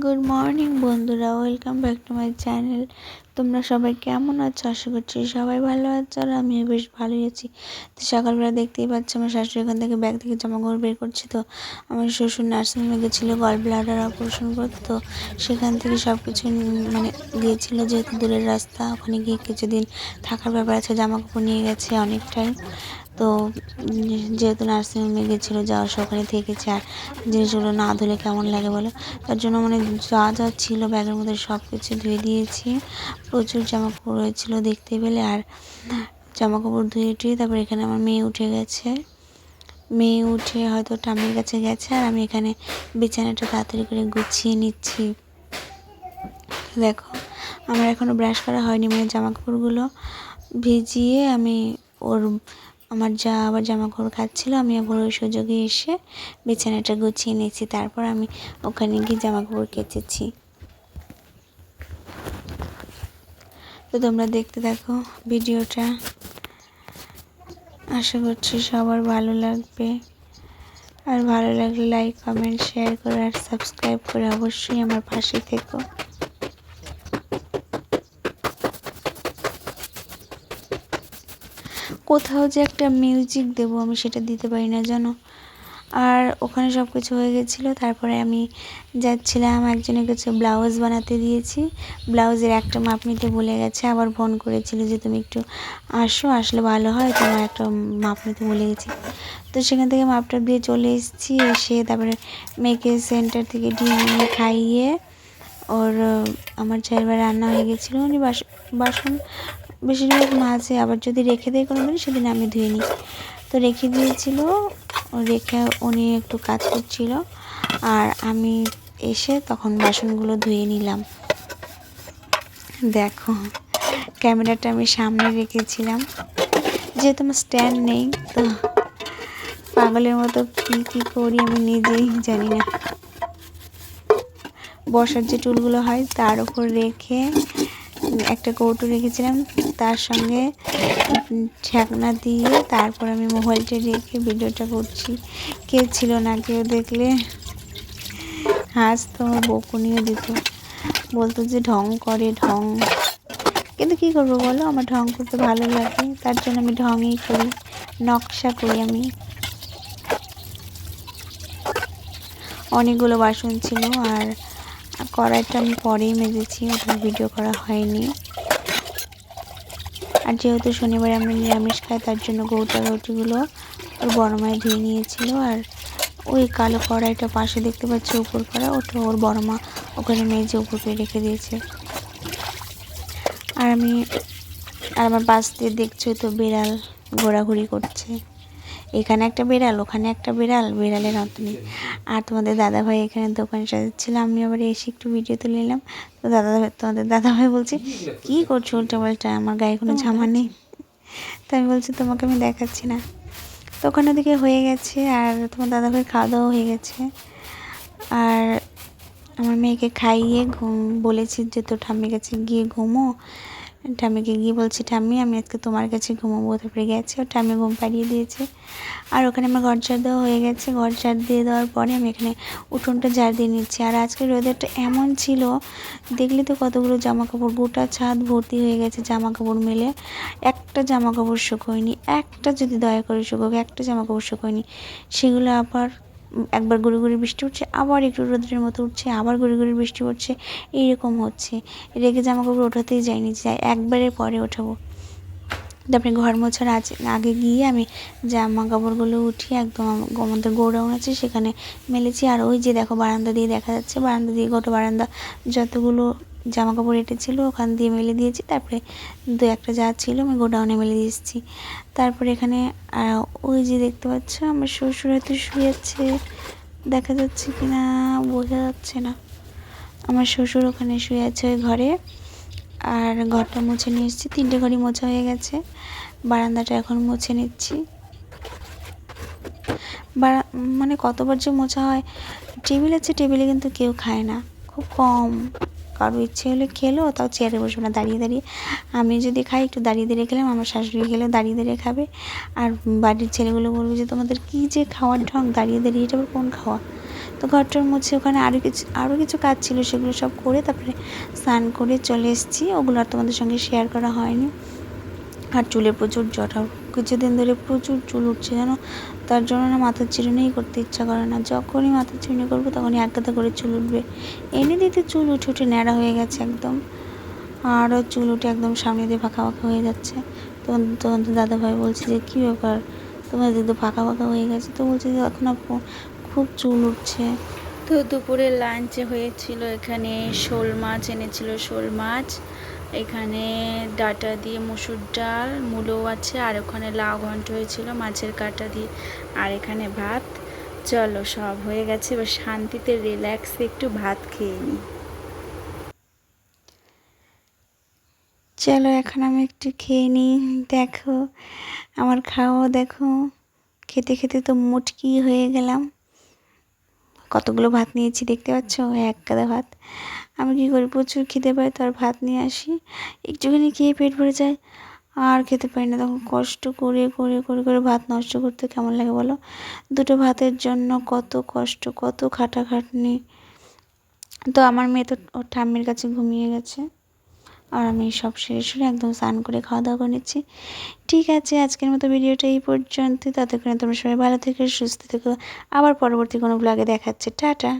Good morning বন্ধুরা। Welcome back to my channel তোমরা সবাই কেমন আছো? আশা করছি সবাই ভালো আছো আর আমিও বেশ ভালোই আছি। তো সকালবেলা দেখতেই পাচ্ছি, আমার শাশুড়ি এখান থেকে ব্যাগ থেকে জামা কাপড় বের করছি তো। আমার শ্বশুর নার্সিংহোমে গেছিল গল ব্লাডার অপারেশন করতে তো। সেখান থেকে সব কিছু মানে গিয়েছিল যেহেতু দূরের রাস্তা। ওখানে গিয়ে কিছুদিন থাকার ব্যাপার আছে জামা কাপড় নিয়ে গেছে অনেকটাই। তো যেহেতু নার্সিংহোমে গেছিল, যাওয়ার ওখানে থেকেছে, আর জিনিসগুলো না ধুলে কেমন লাগে বলো? তার জন্য মানে যা যা ছিল ব্যাগের মধ্যে সব কিছু ধুয়ে দিয়েছি। প্রচুর জামা কাপড় হয়েছিলো দেখতে পেলে, আর জামা কাপড় ধুয়ে টুয়ে তারপর এখানে আমার মেয়ে উঠে গেছে। মেয়ে উঠে হয়তো টামির কাছে গেছে, আর আমি এখানে বিছানাটা তাড়াতাড়ি করে গুছিয়ে নিচ্ছি। দেখো, আমার এখনও ব্রাশ করা হয়নি মানে জামা কাপড়গুলো ভিজিয়ে আমি ওর আমার যা আবার জামা কাপড় খাচ্ছিলো, আমি আবার ওই সুযোগে এসে বিছানাটা গুছিয়ে নিয়েছি। তারপর আমি ওখানে গিয়ে জামা কাপড় কেচেছি। তো তোমরা দেখতে থাকো ভিডিওটা। আশা করছি সবার ভালো লাগবে। আর ভালো লাগলে লাইক কমেন্ট শেয়ার করে আর সাবস্ক্রাইব করে অবশ্যই আমার পাশে থেকো। কোথাও যে একটা মিউজিক দেবো আমি সেটা দিতে পারি না, জানো? আর ওখানে সব কিছু হয়ে গেছিল, তারপরে আমি যাচ্ছিলাম, একজনের কাছে ব্লাউজ বানাতে দিয়েছি। ব্লাউজের একটা মাপ নিতে বলে গেছে, আবার ফোন করেছিল যে, তুমি একটু আসো, আসলে ভালো হয়, তোমার একটা মাপ নিতে বলে গেছি। তো সেখান থেকে মাপটা দিয়ে চলে এসেছি, এসে তারপরে মেয়েকে সেন্টার থেকে ডিম খাইয়ে ওর, আমার চাইবার রান্না হয়ে গেছিল, উনি বাসন বেশিরভাগ মাঝে আবার যদি রেখে দেয় কোনো দিন সেদিন আমি ধুয়ে নিই। তো রেখে দিয়েছিল, রেখে উনি একটু কাজ করছিল, আর আমি এসে তখন বাসনগুলো ধুয়ে নিলাম। দেখো, ক্যামেরাটা আমি সামনে রেখেছিলাম। যেহেতু আমার স্ট্যান্ড নেই, তো পাগলের মতো কী কী করি আমি নিজেই জানি না। বসার যে টুলগুলো হয়, তার উপর রেখে একটা কৌটো রেখেছিলাম, তার সঙ্গে ঢাকনা দিয়ে তারপর আমি মোবাইলটা রেখে ভিডিওটা করছি। কেউ ছিল না, কেউ দেখলে হাসতো বকুনিও দিত। বলতো যে ঢং করে, ঢং। কিন্তু কী করব বলো, আমার ঢং করতে ভালো লাগে, তার জন্য আমি ঢংই করি, নকশা করি আমি। অনেকগুলো বাসন ছিল, আর কড়াইটা আমি পরেই মেজেছি ওটা ভিডিও করা হয়নি। আর যেহেতু শনিবারে আমরা নিরামিষ খাই, তার জন্য গৌটা রুটিগুলো ওর বড় মায় ধুয়ে নিয়েছিল। আর ওই কালো কড়াইটা পাশে দেখতে পাচ্ছি উপর করা, ওটা ওর বড় মা ওখানে মেজে উপর করে রেখে দিয়েছে। আর আমি, আর আমার পাশ দিয়ে দেখছ তো বিড়াল ঘোরাঘুরি করছে। এখানে একটা বিড়াল, ওখানে একটা বিড়াল, বিড়ালের নেই। আর তোমাদের দাদাভাই এখানে দোকান সাজাচ্ছিল আমি আবার এসে একটু ভিডিও তুলে নিলাম। তো দাদা তোমাদের দাদাভাই বলছে, কী করছ উল্টা পাল্টা আমার গায়ে কোনো জামা নেই? তো আমি বলছি, তোমাকে আমি দেখাচ্ছি না। তো ওখানে দিকে হয়ে গেছে, আর তোমার দাদাভাই খাওয়া দাওয়া হয়ে গেছে। আর আমার মেয়েকে খাইয়ে ঘুম, বলেছি যে তোর ঠাম্মি কাছে গিয়ে ঘুমো। ঠাম্মিকে গিয়ে বলছি, ঠাম্মি, আমি আজকে তোমার কাছে ঘুমাবো। তারপরে গেছে, ও ঠাম্মি ঘুম পাড়িয়ে দিয়েছে। আর ওখানে আমার ঘর ঝাড় দেওয়া হয়ে গেছে। ঘর ঝাড় দিয়ে দেওয়ার পরে আমি এখানে উঠোনটা ঝাড় দিয়ে নিচ্ছি। আর আজকের ওয়েদারটা এমন ছিল, দেখলে তো কতগুলো জামা কাপড় গোটা ছাদ ভর্তি হয়ে গেছে জামা কাপড় মেলে। একটা জামা কাপড় শুকোয়নি, একটা যদি দয়া করে শুকোক, একটা জামা কাপড় শুকোয়নি, সেগুলো আবার একবার গুড়ি গুড়ি বৃষ্টি উঠছে, আবার একটু রোদের মতো উঠছে, আবার গুড়ি গুড়ি বৃষ্টি পড়ছে, এইরকম হচ্ছে। রেগে জামাকাপড় ওঠাতেই যায়নি যাই একবারের পরে ওঠাবো। তারপরে ঘর মোছার আগে গিয়ে আমি জামা কাপড়গুলো উঠিয়ে একদম আমাদের গোডাউন আছে, সেখানে মেলেছি। আর ওই যে দেখো বারান্দা দিয়ে দেখা যাচ্ছে, বারান্দা দিয়ে গোটা বারান্দা, যতগুলো জামা কাপড় এঁটেছিল ওখান দিয়ে মেলে দিয়েছি। তারপরে দু একটা যা ছিল আমি গোডাউনে মেলে দিয়ে এসেছি। তারপরে এখানে ওই যে দেখতে পাচ্ছ, আমার শ্বশুর হয়তো শুয়েছে দেখা যাচ্ছে কি না বোঝা যাচ্ছে না। আমার শ্বশুর ওখানে শুয়ে আছে ওই ঘরে। আর ঘরটা মুছে নিয়ে এসেছি। তিনটে ঘরই মোছা হয়ে গেছে। বারান্দাটা এখন মুছে নিচ্ছি। বারা মানে কতবার যে মোছা হয়, টেবিল আছে, টেবিলে কিন্তু কেউ খায় না। খুব কম। কারও ইচ্ছে হলে খেলো, তাও চেয়ারে বসবে না, দাঁড়িয়ে দাঁড়িয়ে। আমি যদি খাই, একটু দাঁড়িয়ে দাঁড়িয়ে খেলাম, আমার শাশুড়ি খেলেও দাঁড়িয়ে দাঁড়িয়ে খাবে। আর বাড়ির ছেলেগুলো বলবে যে, তোমাদের কী যে খাওয়ার ঢং, দাঁড়িয়ে দাঁড়িয়ে এটা কোন খাওয়া? তো ঘরটার মুছে ওখানে আরও কিছু আরও কিছু কাজ ছিল, সেগুলো সব করে তারপরে স্নান করে চলে এসেছি। ওগুলো আর তোমাদের সঙ্গে শেয়ার করা হয়নি। আর চুলে প্রচুর জটা কিছুদিন ধরে প্রচুর চুল উঠছে, জানো? তার জন্য না মাথার চিরুনিই করতে ইচ্ছা করে না। যখনই মাথার চিরুনি করব, তখনই এক করে চুল উঠবে। এনে দিতে চুল উঠে উঠে ন্যাড়া হয়ে গেছে একদম। আরও চুল উঠে একদম সামনে দিয়ে ফাঁকা ফাঁকা হয়ে যাচ্ছে। তখন তখন তো দাদাভাই বলছে যে, কী ব্যাপার? তোমার তো ফাঁকা ফাঁকা হয়ে গেছে? তো বলছে যে, এখন খুব চুল উঠছে। তো দুপুরে লাঞ্চে হয়েছিল এখানে শোল মাছ এনেছিল, শোল মাছ। এখানে ডাটা দিয়ে মুসুর ডাল, মূলো আছে, আর ওখানে লাউ ঘন্ট হয়েছিল, মাছের কাটা দিয়ে। আর এখানে ভাত। চলো, সব হয়ে গেছে। এবার শান্তিতে রিল্যাক্সে একটু ভাত খেয়ে নিই চলো, এখন আমি একটু খেয়ে নিই দেখো, আমার খাওয়া দেখো। খেতে খেতে তো মুটকি হয়ে গেলাম। কতগুলো ভাত নিয়েছি দেখতে পাচ্ছ? এক কাদা ভাত। আমি কী করি? প্রচুর খেতে পাই তো আর ভাত নিয়ে আসি। একটুখানি খেয়ে পেট ভরে যায়। আর খেতে পারি না। তখন কষ্ট করে করে করে করে ভাত নষ্ট করতে কেমন লাগে বলো? দুটো ভাতের জন্য কত কষ্ট, কত খাটাখাটনি। তো আমার মেয়ে তো ওর ঠাম্মির কাছে ঘুমিয়ে গেছে। আর আমি সব সেরে সেরে একদম স্নান করে খাওয়া দাওয়া করে নিচ্ছি। ঠিক আছে, আজকের মতো ভিডিওটা এই পর্যন্ত ততক্ষণে তোমরা সবাই ভালো থেকে, সুস্থ থেকো। আবার পরবর্তী কোনো ব্লগে দেখাচ্ছে। টাটা!